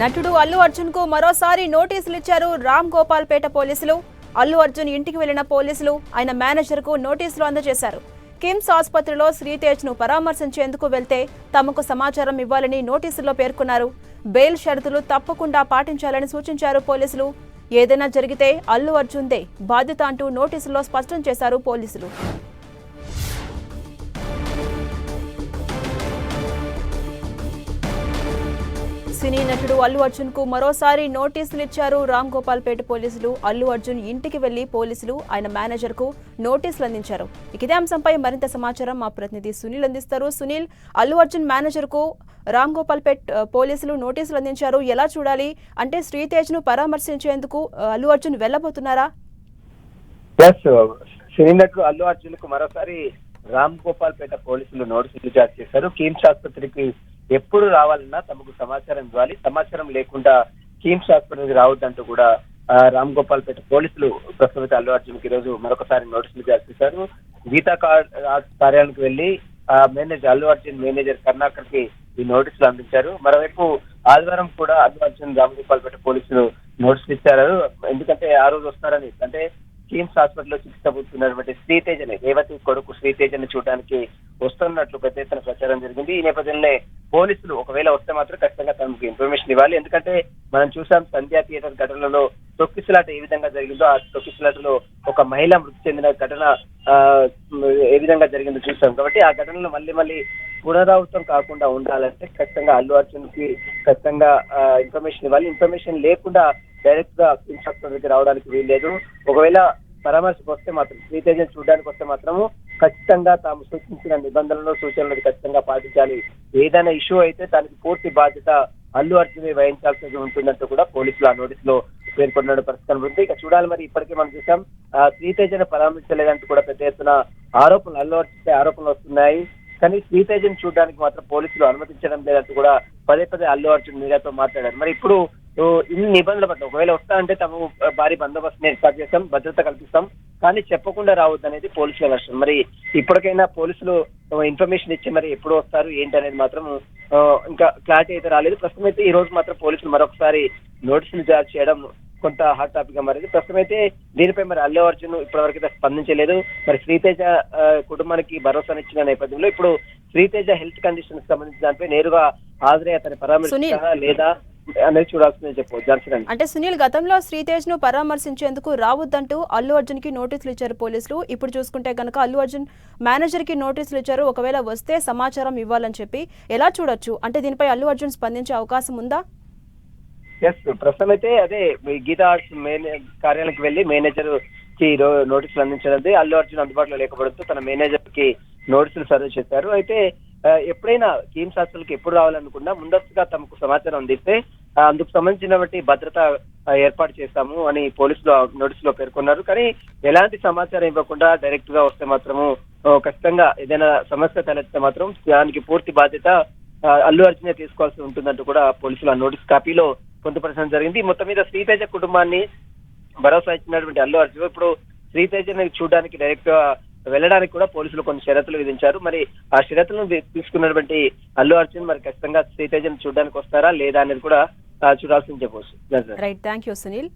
నటుడు అల్లు అర్జున్కు మరోసారి నోటీసులు ఇచ్చారు రామ్ గోపాల్ పేట పోలీసులు. అల్లు అర్జున్ ఇంటికి వెళ్ళిన పోలీసులు ఆయన మేనేజర్కు నోటీసులు అందజేశారు. కిమ్స్ ఆసుపత్రిలో శ్రీతేజ్ను పరామర్శించేందుకు వెళ్తే తమకు సమాచారం ఇవ్వాలని నోటీసుల్లో పేర్కొన్నారు. బెయిల్ షరతులు తప్పకుండా పాటించాలని సూచించారు పోలీసులు. ఏదైనా జరిగితే అల్లు అర్జున్దే బాధ్యత అంటూ నోటీసుల్లో స్పష్టం చేశారు పోలీసులు. సినీ నటుడు అల్లు అర్జున్కు మరోసారి నోటీసులు ఇచ్చారు రామ్ గోపాల్ పేట పోలీసులు అల్లు అర్జున్ ఇంటికి వెళ్ళి పోలీసులు ఆయన మేనేజర్కు నోటీసులు అందించారు ఇక ఇదే అంశంపై మరింత సమాచారం మా ప్రతినిధి సునీల్ అందిస్తారు. సునీల్ అల్లు అర్జున్ మేనేజర్కు రామ్ గోపాల్ పేట్ పోలీసులు నోటీసులు అందించారు ఎలా చూడాలి? అంటే శ్రీతేజ్ను పరామర్శించేందుకు అల్లు అర్జున్ వెళ్ళబోతున్నారా? సినీ నటుడు అల్లు అర్జున్కు మరోసారి రామ్ గోపాల్ పేట పోలీసులు నోటీసులు జారీ చేశారు. కిమ్స్ ఆసుపత్రికి ఎప్పుడు రావాలన్నా తమకు సమాచారం ఇవ్వాలి. సమాచారం లేకుండా కిమ్స్ హాస్పిటల్కి రావద్దంటూ కూడా రామ్ గోపాల్ పేట పోలీసులు ప్రస్తుత అల్లు అర్జున్కి ఈరోజు మరొకసారి నోటీసులు జారీ చేశారు గీతా కా- కార్యాలయానికి వెళ్ళి ఆ, మేనేజర్ అల్లు అర్జున్ మేనేజర్ కర్ణాకర్కి ఈ నోటీసులు అందించారు. మరోవైపు ఆదివారం కూడా అల్లు అర్జున్ రామ్ గోపాల్ పేట పోలీసులు నోటీసులు ఇచ్చారు. ఎందుకంటే ఆ రోజు వస్తారని అంటే కిమ్స్ హాస్పిటల్లో చికిత్స పొందుతున్నటువంటి శ్రీతేజని రేవతి కొడుకు శ్రీతేజని చూడడానికి వస్తున్నట్లు పెద్ద ఎత్తున ప్రచారం జరిగింది. ఈ నేపథ్యంలో పోలీసులు ఒకవేళ వస్తే మాత్రం ఖచ్చితంగా తనకు ఇన్ఫర్మేషన్ ఇవ్వాలి. ఎందుకంటే మనం చూసాం సంధ్యా థియేటర్ ఘటనలో తొక్కిసలాట ఏ విధంగా జరిగిందో ఆ తొక్కిసలాటలో ఒక మహిళ మృతి చెందిన ఘటన ఏ విధంగా జరిగిందో చూసాం. కాబట్టి ఆ ఘటనలో మళ్ళీ మళ్ళీ పునరావృతం కాకుండా ఉండాలంటే ఖచ్చితంగా అల్లు అర్జున్కి ఖచ్చితంగా ఇన్ఫర్మేషన్ ఇవ్వాలి. ఇన్ఫర్మేషన్ లేకుండా డైరెక్ట్గా ఇన్స్ట్రక్టర్ దగ్గర రావడానికి వీల్లేదు. ఒకవేళ పరామర్శకు వస్తే మాత్రం శ్రీతేజం చూడడానికి వస్తే మాత్రము ఖచ్చితంగా తాము సూచించిన నిబంధనలు సూచనలు ఖచ్చితంగా పాటించాలి. ఏదైనా ఇష్యూ అయితే దానికి పూర్తి బాధ్యత అల్లు అర్జున్ వహించాల్సి ఉంటుందంటూ కూడా పోలీసులు ఆ నోటీస్లో పేర్కొన్న పరిస్థితి ఉంది. ఇక చూడాలి మరి ఇప్పటికే మనం చూసాం. ఆ, శ్రీతేజను పరామర్శించలేదంటూ కూడా పెద్ద ఎత్తున ఆరోపణలు అల్లు అర్జున్ ఆరోపణలు వస్తున్నాయి. కానీ శ్రీతేజను చూడడానికి మాత్రం పోలీసులు అనుమతించడం లేదంటూ కూడా పదే పదే అల్లు అర్జున్ మీడియాతో మాట్లాడారు. మరి ఇప్పుడు ఓ, ఇన్ని నిబంధనలు పట్ల ఒకవేళ వస్తా అంటే తాము భారీ బందోబస్తుని ఏర్పాటు చేస్తాం భద్రత కల్పిస్తాం. కానీ చెప్పకుండా రావద్దు అనేది పోలీసుల లక్ష్యం మరి ఇప్పటికైనా పోలీసులు ఇన్ఫర్మేషన్ ఇచ్చి మరి ఎప్పుడు వస్తారు ఏంటి అనేది మాత్రం ఇంకా క్లారిటీ అయితే రాలేదు. ప్రస్తుతం అయితే ఈ రోజు మాత్రం పోలీసులు మరొకసారి నోటీసులు జారీ చేయడం కొంత హాట్ టాపిక్గా మారింది. ప్రస్తుతం అయితే దీనిపై మరి అల్లు అర్జున్ ఇప్పటివరకు అయితే స్పందించలేదు. మరి శ్రీతేజ కుటుంబానికి భరోసానిచ్చిన నేపథ్యంలో ఇప్పుడు శ్రీతేజ హెల్త్ కండిషన్ సంబంధించిన దానిపై నేరుగా హాజరై అతని పరామర్శించారా లేదా? అనేది చూడాల్సిందని చెప్పవచ్చు. అంటే సునీల్ గతంలో శ్రీతేజ్ను పరామర్శించేందుకు రావద్దంటూ అల్లు అర్జున్కి నోటీసులు ఇచ్చారు పోలీసులు. ఇప్పుడు చూసుకుంటే కనుక అల్లు అర్జున్ మేనేజర్కి నోటీసులు ఇచ్చారు. ఒకవేళ వస్తే సమాచారం ఇవ్వాలని చెప్పి ఎలా చూడొచ్చు? అంటే దీనిపై అల్లు అర్జున్ స్పందించే అవకాశం ఉందా? ఎస్ ప్రస్తుతం అయితే అదే గీతా ఆర్ట్స్ కార్యాలయానికి వెళ్ళి మేనేజర్కి నోటీసులు అందించడం అల్లు అర్జున్ అందుబాటులో లేకపోవడంతో తన మేనేజర్కి నోటీసులు సర్వ్ చేశారు. అయితే ఎప్పుడైనా కిమ్స్ హాస్పిటల్ ఎప్పుడు రావాలనుకున్నా ముందస్తుగా తమకు సమాచారం అందిస్తే అందుకు సంబంధించినటువంటి భద్రత ఏర్పాటు చేస్తాము అని పోలీసులు నోటీసు నోటీసులో పేర్కొన్నారు. కానీ ఎలాంటి సమాచారం ఇవ్వకుండా డైరెక్ట్గా వస్తే మాత్రము ఖచ్చితంగా ఏదైనా సమస్య తలెత్తే మాత్రం దానికి పూర్తి బాధ్యత అల్లు అర్జునే తీసుకోవాల్సి ఉంటుందంటూ కూడా పోలీసులు ఆ నోటీస్ కాపీలో పొందుపరచడం జరిగింది. మొత్తం మీద శ్రీతేజ కుటుంబాన్ని భరోసా ఇచ్చినటువంటి అల్లు అర్జున్ ఇప్పుడు శ్రీతేజని చూడడానికి డైరెక్ట్గా వెళ్ళడానికి కూడా పోలీసులు కొన్ని షరతులు విధించారు. మరి ఆ షరతులను తీసుకున్నటువంటి అల్లు అర్జున్ మరి ఖచ్చితంగా శ్రీతేజని చూడడానికి వస్తారా లేదా అనేది కూడా చూడాల్సింది చెప్పవచ్చు రైట్ థ్యాంక్ యూ సునీల్